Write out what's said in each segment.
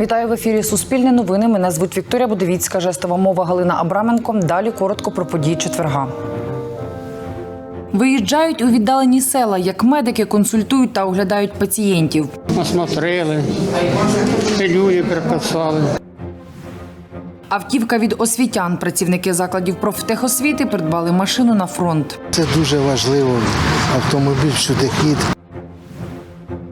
Вітаю в ефірі Суспільне новини. Мене звуть Вікторія Будовіцька, жестова мова Галина Абраменко. Далі коротко про події четверга. Виїжджають у віддалені села, як медики консультують та оглядають пацієнтів. Осмотрели, пилюлі приписали. Автівка від освітян. Працівники закладів профтехосвіти придбали машину на фронт. Це дуже важливо. Автомобіль всюди хід.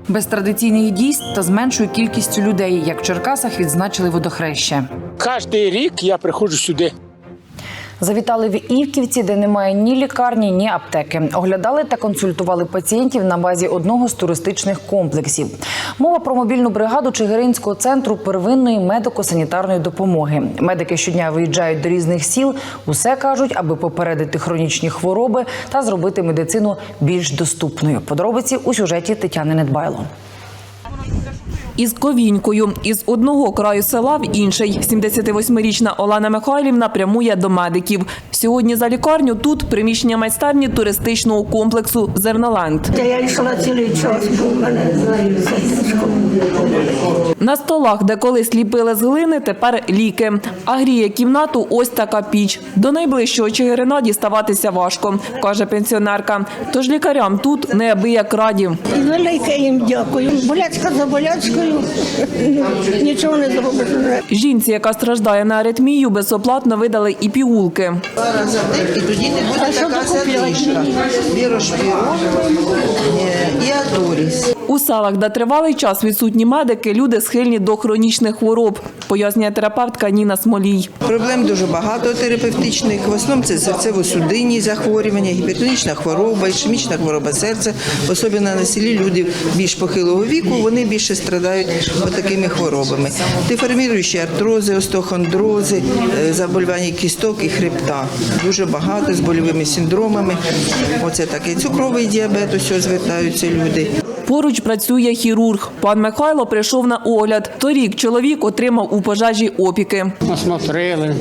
Без традиційних дійств та з меншою кількістю людей, як в Черкасах відзначили водохреще. Кожний рік я приходжу сюди. Завітали в Івківці, де немає ні лікарні, ні аптеки. Оглядали та консультували пацієнтів на базі одного з туристичних комплексів. Мова про мобільну бригаду Чигиринського центру первинної медико-санітарної допомоги. Медики щодня виїжджають до різних сіл. Усе кажуть, аби попередити хронічні хвороби та зробити медицину більш доступною. Подробиці у сюжеті Тетяни Недбайло. Із ковінькою із одного краю села в інший 78-річна Олена Михайлівна прямує до медиків. Сьогодні за лікарню тут приміщення майстерні туристичного комплексу Зерноленд. Я йшла цілий час, бо в мене. На столах, де колись ліпили з глини, тепер ліки. А гріє кімнату ось така піч. До найближчого Чигирина діставатися важко, каже пенсіонерка. Тож лікарям тут неабияк раді. Велике їм дякую. Болячка за болячкою. Нічого не зробиш. Жінці, яка страждає на аритмію, безоплатно видали і пігулки. Зараз за і тоді не буде така задишка. Вірошпірон і аторіс. У селах, де тривалий час відсутні медики, люди схильні до хронічних хвороб, пояснює терапевтка Ніна Смолій. Проблем дуже багато терапевтичних. В основному це серцево-судинні захворювання, гіпертонічна хвороба, ішемічна хвороба серця. Особливо на селі люди більш похилого віку, вони більше страдають такими хворобами. Деформіруючі артрози, остеохондрози, е, заболівання кісток і хребта. Дуже багато з больовими синдромами. Оце таке цукровий діабет, ось звертаються люди. Поруч працює хірург. Пан Михайло прийшов на огляд. Торік чоловік отримав у пожежі опіки. Осмотрели,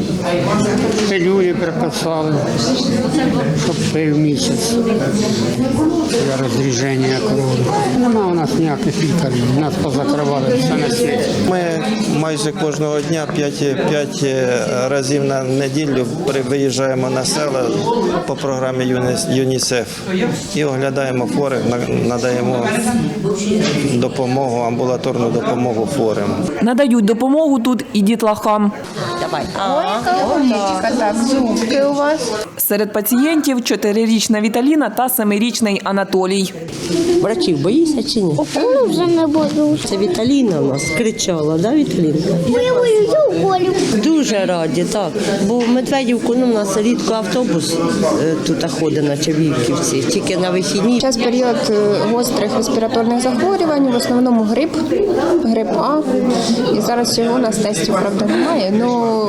пилюлі приписали, щоб пив місяць для розріження крові. Нема у нас ніяких лікарів, нас позакривали все на світі. Ми майже кожного дня 5, 5 разів на неділю при- виїжджаємо на села по програмі ЮНІС- ЮНІСЕФ і оглядаємо хворих, на- надаємо допомогу, амбулаторну допомогу хворим. Надають допомогу тут і дітлахам. Так, зубки у вас. Серед пацієнтів чотирирічна Віталіна та семирічний Анатолій. Врачів боїшся чи ні? Ну, вже не буду. Це Віталіна у нас кричала, да, Віталінка? Я боюся уколів. Дуже раді, так. Бо в Медведівку ну, у нас рідко автобус е, тут ходить на Чавівківці, тільки на вихідні. Зараз період е, гострих респіраторних захворювань, в основному грип, грип А. І зараз цього у нас тестів, правда, немає. Ну,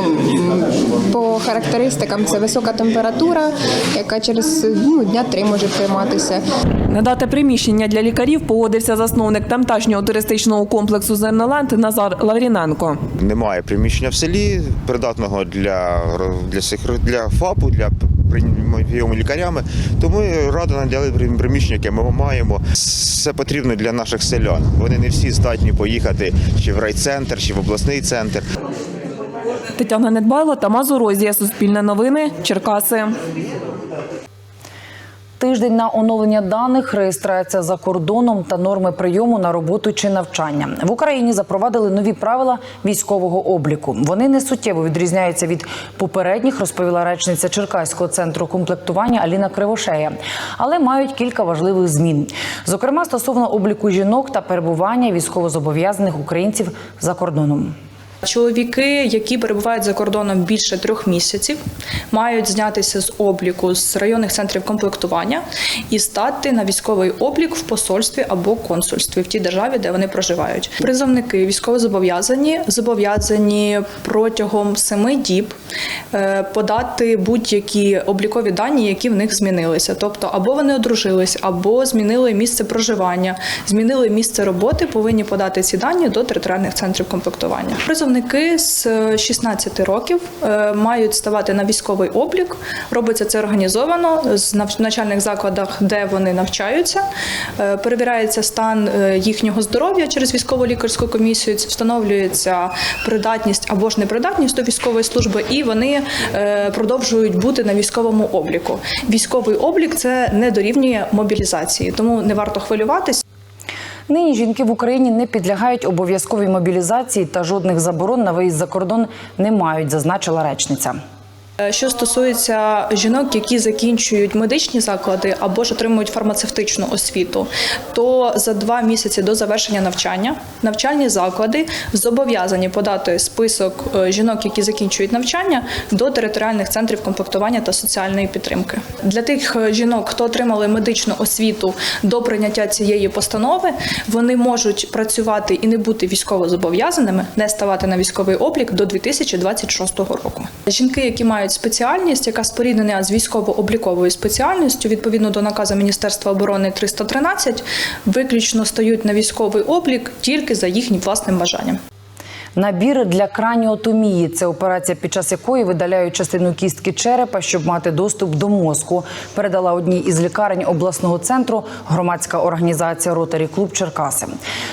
по характеристикам це висока температура, яка через ну, дня три може триматися. Надати приміщення для лікарів погодився засновник тамташнього туристичного комплексу Зерноленд Назар Лавріненко. немає приміщення в селі, придатного для, для, для ФАПу, для прийому лікарями. Тому рада надали прим- приміщення, яке ми маємо. Це потрібно для наших селян. Вони не всі здатні поїхати чи в райцентр, чи в обласний центр. Тетяна Недбайло, Тамазу Розія, Суспільне новини, Черкаси. Тиждень на оновлення даних, реєстрація за кордоном та норми прийому на роботу чи навчання в Україні запровадили нові правила військового обліку. Вони не суттєво відрізняються від попередніх, розповіла речниця Черкаського центру комплектування Аліна Кривошея, але мають кілька важливих змін. Зокрема, стосовно обліку жінок та перебування військовозобов'язаних українців за кордоном. Чоловіки, які перебувають за кордоном більше трьох місяців, мають знятися з обліку з районних центрів комплектування і стати на військовий облік в посольстві або консульстві в тій державі, де вони проживають. Призовники військовозобов'язані зобов'язані протягом семи діб е, подати будь-які облікові дані, які в них змінилися. Тобто, або вони одружились, або змінили місце проживання, змінили місце роботи, повинні подати ці дані до територіальних центрів комплектування. Призовники з е, 16 років е, мають ставати на військовий облік. Робиться це організовано з нав- навчальних закладах, де вони навчаються. Е, Перевіряється стан е, їхнього здоров'я через військово лікарську комісію. Встановлюється придатність або ж непридатність до військової служби, і вони е, продовжують бути на військовому обліку. Військовий облік це не дорівнює мобілізації, тому не варто хвилюватись. Нині жінки в Україні не підлягають обов'язковій мобілізації та жодних заборон на виїзд за кордон не мають, зазначила речниця. Е, Що стосується жінок, які закінчують медичні заклади або ж отримують фармацевтичну освіту, то за два місяці до завершення навчання навчальні заклади зобов'язані подати список е, жінок, які закінчують навчання, до територіальних центрів комплектування та соціальної підтримки. Для тих е, жінок, хто отримали медичну освіту до прийняття цієї постанови, вони можуть працювати і не бути військово зобов'язаними, не ставати на військовий облік до 2026 року. Жінки, які мають спеціальність, яка споріднена з військово-обліковою спеціальністю, відповідно до наказу Міністерства оборони 313, виключно стають на військовий облік тільки за їхнім власним бажанням. Набір для краніотомії це операція, під час якої видаляють частину кістки черепа, щоб мати доступ до мозку. Передала одній із лікарень обласного центру громадська організація Ротарі Клуб Черкаси.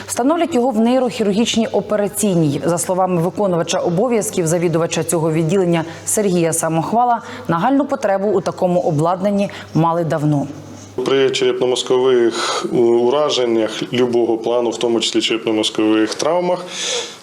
Встановлять його в нейрохірургічній операційній. За словами виконувача обов'язків завідувача цього відділення Сергія Самохвала, нагальну потребу у такому обладнанні мали давно. При черепно-мозкових ураженнях любого плану, в тому числі черепно-мозкових травмах,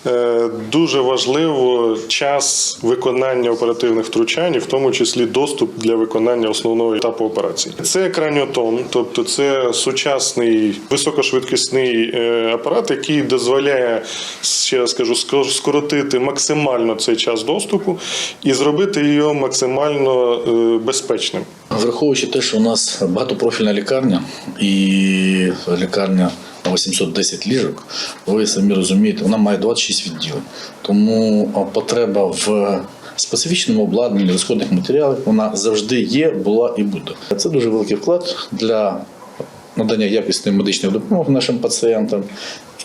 е, дуже важливо час виконання оперативних втручань, в тому числі доступ для виконання основного етапу операції. Це краніотом, тобто це сучасний високошвидкісний е, апарат, який дозволяє ще раз кажу, скоротити максимально цей час доступу і зробити його максимально е, безпечним. Враховуючи те, що у нас багатопрофільна лікарня і лікарня на 810 ліжок, ви самі розумієте, вона має 26 відділень. Тому потреба в специфічному обладнанні розходних матеріалів вона завжди є, була і буде. Це дуже великий вклад для надання якісної медичної допомоги нашим пацієнтам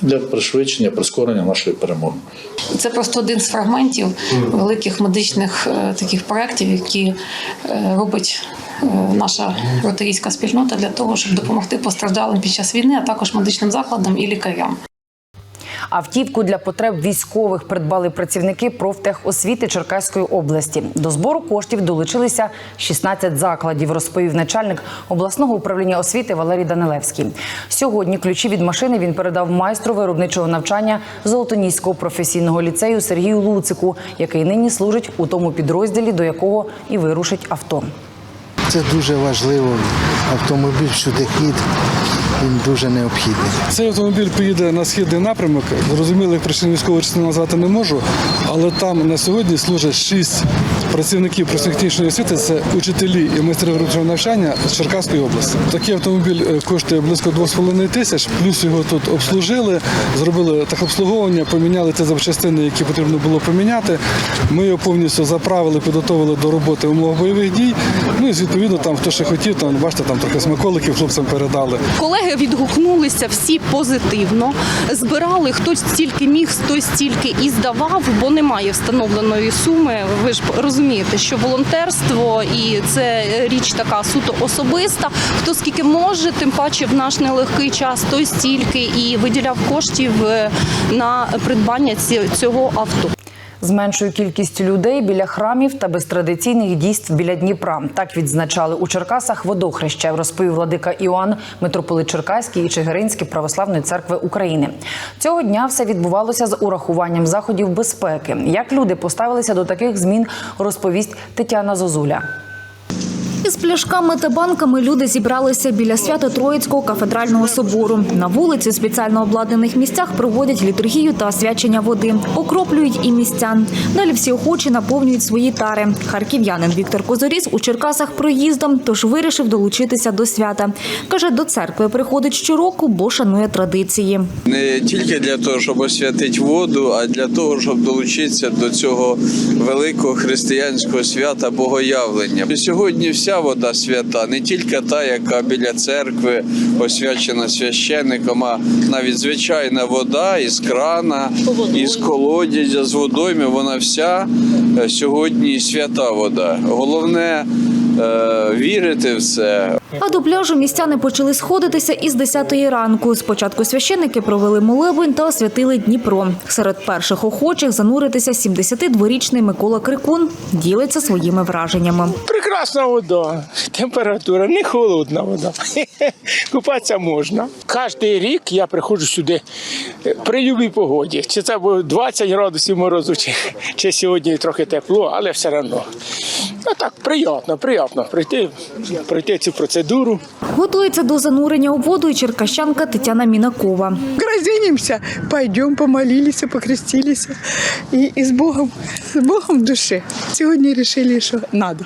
для пришвидшення, прискорення нашої перемоги. Це просто один з фрагментів великих медичних е, таких проєктів, які е, робить наша ротарійська спільнота для того, щоб допомогти постраждалим під час війни, а також медичним закладам і лікарям. Автівку для потреб військових придбали працівники профтехосвіти Черкаської області. До збору коштів долучилися 16 закладів, розповів начальник обласного управління освіти Валерій Данилевський. Сьогодні ключі від машини він передав майстру виробничого навчання Золотоніського професійного ліцею Сергію Луцику, який нині служить у тому підрозділі, до якого і вирушить авто. Це дуже важливо. Автомобіль сюдихід він дуже необхідний. Цей автомобіль поїде на східний напрямок. Зрозуміло, як причину військової частини назвати не можу, але там на сьогодні служить шість працівників профтехнічної освіти. Це учителі і майстри виробничого навчання з Черкаської області. Такий автомобіль е, коштує близько 2,5 тисяч. Плюс його тут обслужили, зробили техобслуговування, поміняли ті запчастини, які потрібно було поміняти. Ми його повністю заправили, підготовили до роботи в умовах бойових дій. Ну і відповідно там хто ще хотів, там бачите, там трохи смаколиків хлопцям передали. Колеги відгукнулися всі позитивно. Збирали хтось стільки міг, хтось стільки і здавав, бо немає встановленої суми. Ви ж розумієте, що волонтерство і це річ така суто особиста. Хто скільки може, тим паче в наш нелегкий час, той стільки і виділяв коштів е, на придбання цього авто. З меншою кількістю людей біля храмів та без традиційних дійств біля Дніпра. Так відзначали у Черкасах водохреща, розповів владика Іоанн, митрополит Черкаський і Чигиринський православної церкви України. Цього дня все відбувалося з урахуванням заходів безпеки. Як люди поставилися до таких змін, розповість Тетяна Зозуля. Із пляшками та банками люди зібралися біля Свято-Троїцького кафедрального собору. На вулиці, у спеціально обладнаних місцях проводять літургію та освячення води, окроплюють і містян. Далі всі охочі наповнюють свої тари. Харків'янин Віктор Козоріс у Черкасах проїздом, тож вирішив долучитися до свята. Каже, до церкви приходить щороку, бо шанує традиції. не тільки для того, щоб освятити воду, а для того, щоб долучитися до цього великого християнського свята Богоявлення. Сьогодні вся вся вода свята, не тільки та, яка біля церкви освячена священником, а навіть звичайна вода із крана, із колодязя, з водойми, вона вся е, сьогодні свята вода. Головне е, вірити в це, А до пляжу містяни почали сходитися із 10-ї ранку. Спочатку священники провели молебень та освятили Дніпро. Серед перших охочих зануритися 72-річний Микола Крикун ділиться своїми враженнями. Прекрасна вода, температура, не холодна вода. Купатися можна. Кожен рік я приходжу сюди при любій погоді. Чи це було 20 градусів морозу, чи, чи сьогодні трохи тепло, але все одно. Ну так, приємно, приємно пройти, пройти цю процедуру. Готується до занурення у воду і черкащанка Тетяна Мінакова. Розінімося, пойдемо, помолилися, покрестилися і, і з Богом, з Богом в сьогодні Сегодня що что надо.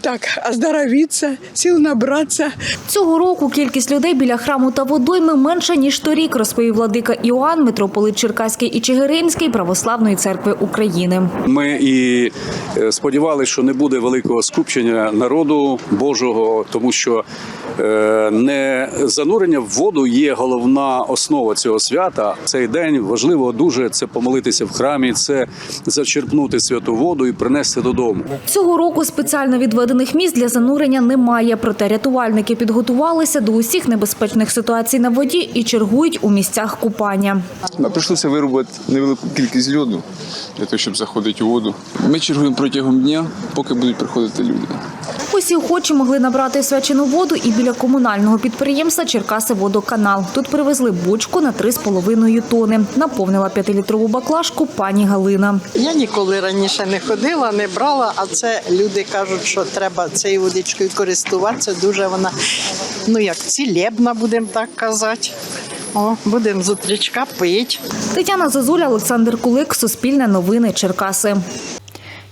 Так, оздоровиться, сил набраться. Цього року кількість людей біля храму та водойми менша ніж торік, розповів владика Іоанн, митрополит Черкаський і Чигиринський Православної церкви України. Ми і е, сподівалися, що не буде великого скупчення народу Божого, тому що е, не занурення в воду є головна основа цього свята. Цей день важливо дуже це помолитися в храмі, це зачерпнути святу воду і принести додому. Цього року спеціально відведених місць для занурення немає. Проте рятувальники підготувалися до усіх небезпечних ситуацій на воді і чергують у місцях купання. Нам прийшлося вирубати невелику кількість льоду для того, щоб заходити у воду. Ми чергуємо протягом дня, поки будуть приходити люди. Усі охочі могли набрати свячену воду і біля комунального підприємства Черкаси водоканал. Тут привезли бочку на 3,5 тони. Наповнила 5-літрову баклажку пані Галина. Я ніколи раніше не ходила, не брала, а це люди кажуть, що треба цією водичкою користуватися. Дуже вона, ну як цілебна, будемо так казати. О, будемо з утрічка пити. Тетяна Зозуля, Олександр Кулик, Суспільне новини, Черкаси.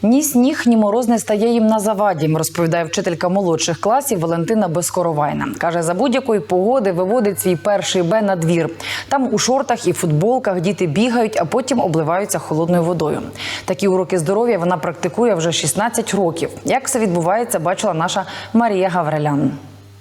Ні сніг, ні мороз не стає їм на заваді, розповідає вчителька молодших класів Валентина Безкоровайна. Каже, за будь-якої погоди виводить свій перший Б на двір. Там у шортах і футболках діти бігають, а потім обливаються холодною водою. Такі уроки здоров'я вона практикує вже 16 років. Як все відбувається, бачила наша Марія Гаврилян.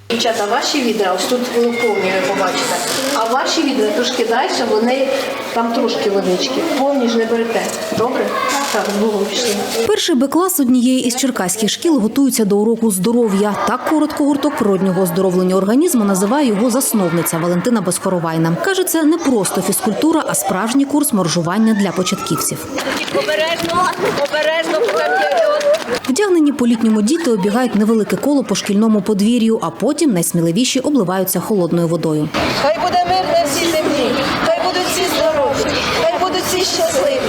Дівчата, ваші відра, ось тут повні, ви побачите. А ваші відра трошки далі, вони там трошки водички. Повні ж не берете. Добре? Так, з Богом пішли. Перший Б-клас однієї із черкаських шкіл готується до уроку здоров'я. Так коротко гурток природнього оздоровлення організму називає його засновниця Валентина Безкоровайна. Каже, це не просто фізкультура, а справжній курс моржування для початківців. Обережно, обережно. Вдягнені по літньому діти обігають невелике коло по шкільному подвір'ю, а потім найсміливіші обливаються холодною водою. Хай буде мир на всій землі, хай будуть всі здорові, хай будуть всі щасливі.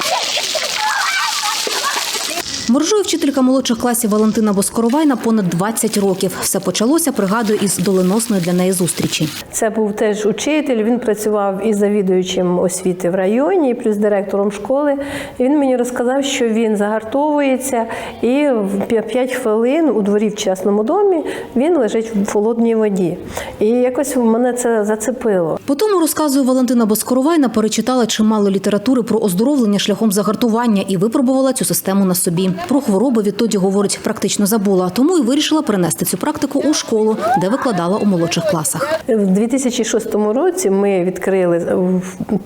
Моржує вчителька молодших класів Валентина Боскоровайна понад 20 років. Все почалося, пригадує, із доленосної для неї зустрічі. Це був теж учитель. Він працював із завідуючим освіти в районі, плюс директором школи. І він мені розказав, що він загартовується, і в 5 хвилин у дворі в частному домі він лежить в холодній воді. І якось мене це зацепило. По тому, розказує Валентина Боскоровайна, перечитала чимало літератури про оздоровлення шляхом загартування і випробувала цю систему на собі. Про хвороби відтоді, говорить, практично забула, тому і вирішила перенести цю практику у школу, де викладала у молодших класах. В 2006 році ми відкрили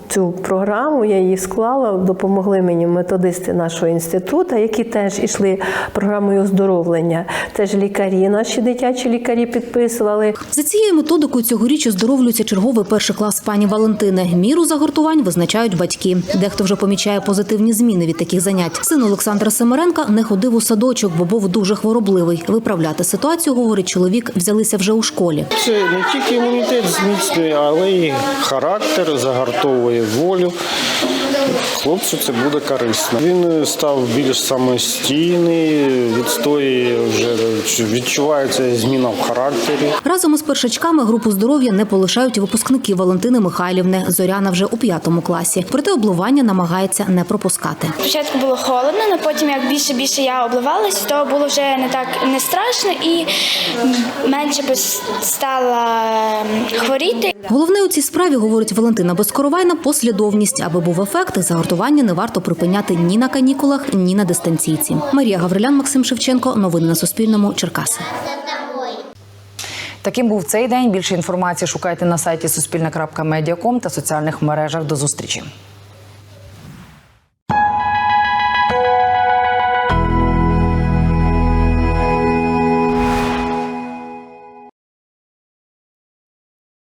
цю програму. Я її склала. Допомогли мені методисти нашого інституту, які теж йшли програмою оздоровлення. Теж лікарі, наші дитячі лікарі підписували. За цією методикою цьогоріч оздоровлюється черговий перший клас пані Валентини. Міру загортувань визначають батьки. Дехто вже помічає позитивні зміни від таких занять. Син Олександра Семеренка не ходив у садочок, бо був дуже хворобливий. Виправляти ситуацію, говорить чоловік, взялися вже у школі. Це не тільки імунітет зміцнює, але й характер, загартовує волю. Хлопцю це буде корисно. Він став більш самостійний, відстоює вже відчувається зміна в характері. Разом із першачками групу здоров'я не полишають випускники Валентини Михайлівни. Зоряна вже у п'ятому класі. Проте обливання намагається не пропускати. Спочатку було холодно, але потім, як більше більше я обливалась, то було вже не так не страшно і менше би стала хворіти. Головне у цій справі, говорить Валентина Безкоровайна, послідовність. Аби був ефект, загортування не варто припиняти ні на канікулах, ні на дистанційці. Марія Гаврилян, Максим Шевченко. Новини на Суспільному. Черкаси. Таким був цей день. Більше інформації шукайте на сайті суспільне.медіаком та соціальних мережах. До зустрічі.